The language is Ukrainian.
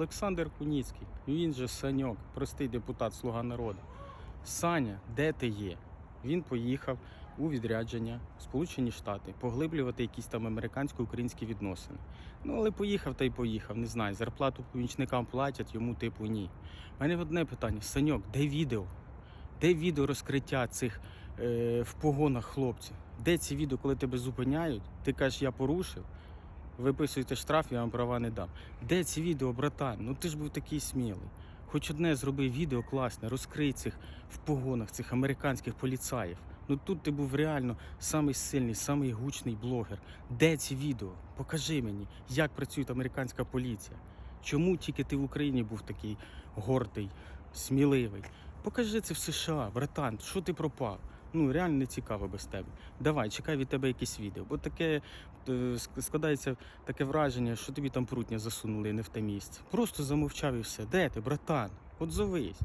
Олександр Куніцький, він же Саньок, простий депутат, слуга народу. Саня, де ти є? Він поїхав у відрядження в Сполучені Штати поглиблювати якісь там американсько-українські відносини. Ну, але поїхав та й поїхав, не знаю. Зарплату помічникам платять, йому типу ні. У мене одне питання: Саньок, де відео? Де відео розкриття цих е, в погонах хлопців? Де ці відео, коли тебе зупиняють? Ти кажеш, я порушив. Виписуєте штраф, я вам права не дам. Де ці відео, братан? Ну ти ж був такий смілий. Хоч одне зроби відео класне, розкрий цих в погонах, цих американських поліцаїв. Ну тут ти був реально самий сильний, самий гучний блогер. Де ці відео? Покажи мені, як працює американська поліція. Чому тільки ти в Україні був такий гордий, сміливий? Покажи це в США, братан, що ти пропав? Ну реально не цікаво без тебе. Давай, чекай від тебе якесь відео. Бо таке е, складається таке враження, що тобі там прутня засунули не в те місце. Просто замовчав і все. Де ти, братан? От зовись.